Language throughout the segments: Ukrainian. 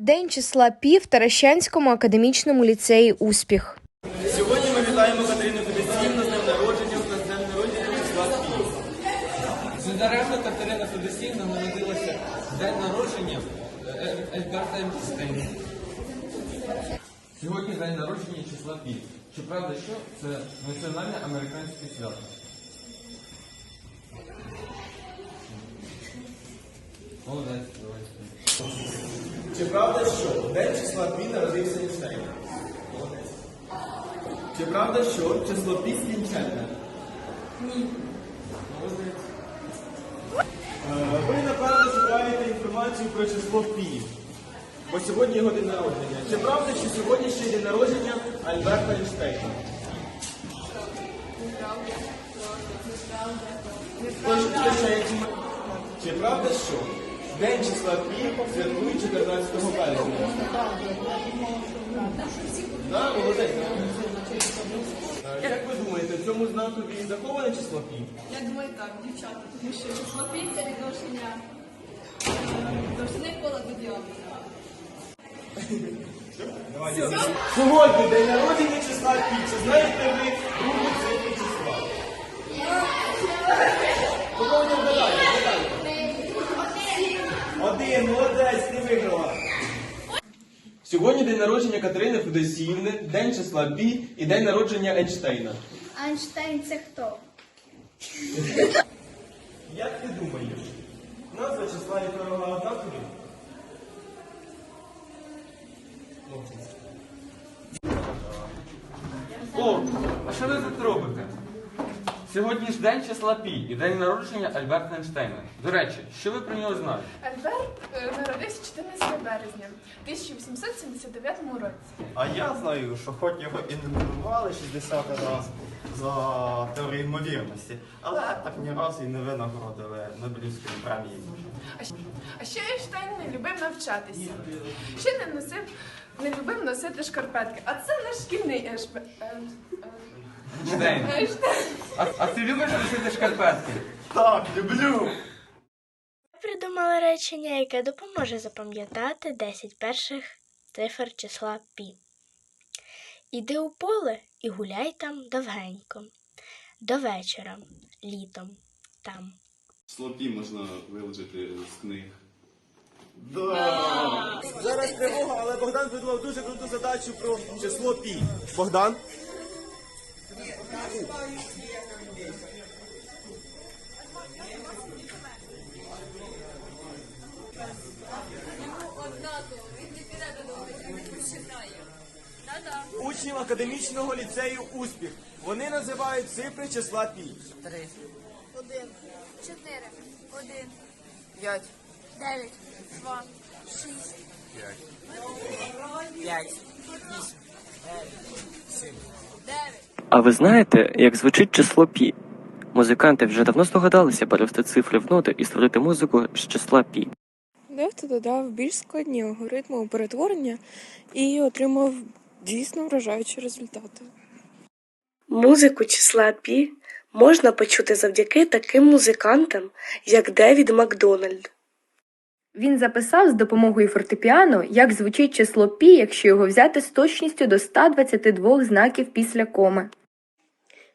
День числа пі в Таращанському академічному ліцеї Успіх. Сьогодні ми вітаємо Катерину Федосіївну з днем народження та з днем народження числа Пі. Недаремно Катерина Федосіївна народилася день народження е, Ельберта Ейнштейна. Сьогодні день народження числа Пі. Чи правда, що це національне американське свято? Молодець, давайте. Чи правда, що в день числа Пі народився Ейнштейн? Молодець. Чи правда, що число Пі скінченне? Ні. Молодець. Е, Ви, напевно, шукаєте інформацію про число Пі. Бо сьогодні його день народження. Чи правда, що сьогодні ще день народження Альберта Ейнштейна? Хто ще як Чи правда, що день числа Пі святкують 14 березня? Да, молодець. Е, Як ви думаєте, в цьому знакові заховане число Пі? Я думаю так, дівчата, тому що число пі це відношення е, довжини кола до діаметра. Сьогодні день народження числа Пі. Чи знаєте ви другу цифру числа? Молодець, ти виграла. Сьогодні день народження Катерини Федосіївни, день числа Пі і день народження Ейнштейна. Айнштейн це хто? Як ти думаєш, назва числа і дорога однакові? О, а що ви тут робите? Сьогодні ж день числа Пі і день народження Альберта Ейнштейна. До речі, що ви про нього знаєте? Альберт е, народився 14 березня 1879 році. А я знаю, що хоч його і не номінували 60 раз за теорію ймовірності, але так ні разу і не винагородили Нобелівської премії. А ще Ейнштейн не любив навчатися. Ще не носив, не любив носити шкарпетки. А це наш шкільний Ешбе. е, е. А, а ти любиш носити шкарпетки? Так, люблю! Ми придумали речення, яке допоможе запам'ятати 10 перших цифр числа пі. Іди у поле і гуляй там довгенько. До вечора, літом, там. Слопі можна вилучити з книг. Зараз тривога, але Богдан придумав дуже круту задачу про число Пі. Богдан? Учнів академічного ліцею успіх. Вони називають цифри числа Пі. Один, чотири, один, П'ять. Дев'ять, два, шість. А ви знаєте, як звучить число пі? Музиканти вже давно здогадалися перевести цифри в ноти і створити музику з числа пі. Дехто додав більш складні алгоритми перетворення і отримав дійсно вражаючі результати. Музику числа пі можна почути завдяки таким музикантам, як Девід Макдональд. Він записав з допомогою фортепіано, як звучить число пі, якщо його взяти з точністю до 122 знаків після коми.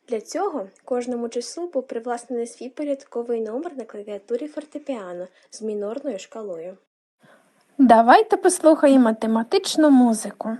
Для цього кожному числу був привласнений свій порядковий номер на клавіатурі фортепіано з мінорною шкалою. Давайте послухаємо математичну музику.